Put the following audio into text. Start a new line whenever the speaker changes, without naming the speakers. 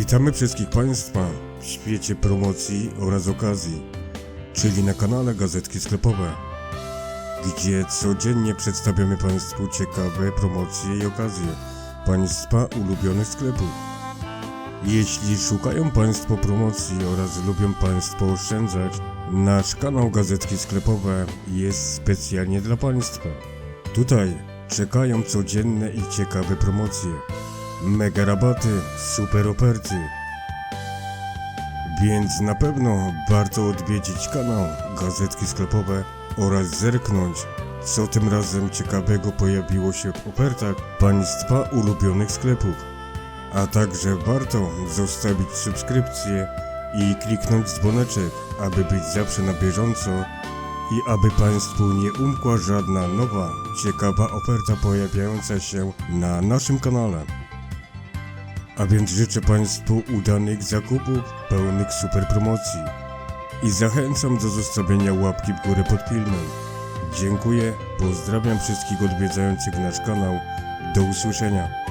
Witamy wszystkich Państwa w świecie promocji oraz okazji, czyli na kanale Gazetki Sklepowe, gdzie codziennie przedstawiamy Państwu ciekawe promocje i okazje Państwa ulubionych sklepów. Jeśli szukają Państwo promocji oraz lubią Państwo oszczędzać, nasz kanał Gazetki Sklepowe jest specjalnie dla Państwa. Tutaj czekają codzienne i ciekawe promocje, mega rabaty, super oferty. Więc na pewno warto odwiedzić kanał Gazetki Sklepowe oraz zerknąć, co tym razem ciekawego pojawiło się w ofertach Państwa ulubionych sklepów. A także warto zostawić subskrypcję i kliknąć dzwoneczek, aby być zawsze na bieżąco i aby Państwu nie umkła żadna nowa, ciekawa oferta pojawiająca się na naszym kanale. A więc życzę Państwu udanych zakupów, pełnych super promocji i zachęcam do zostawienia łapki w górę pod filmem. Dziękuję, pozdrawiam wszystkich odwiedzających nasz kanał. Do usłyszenia.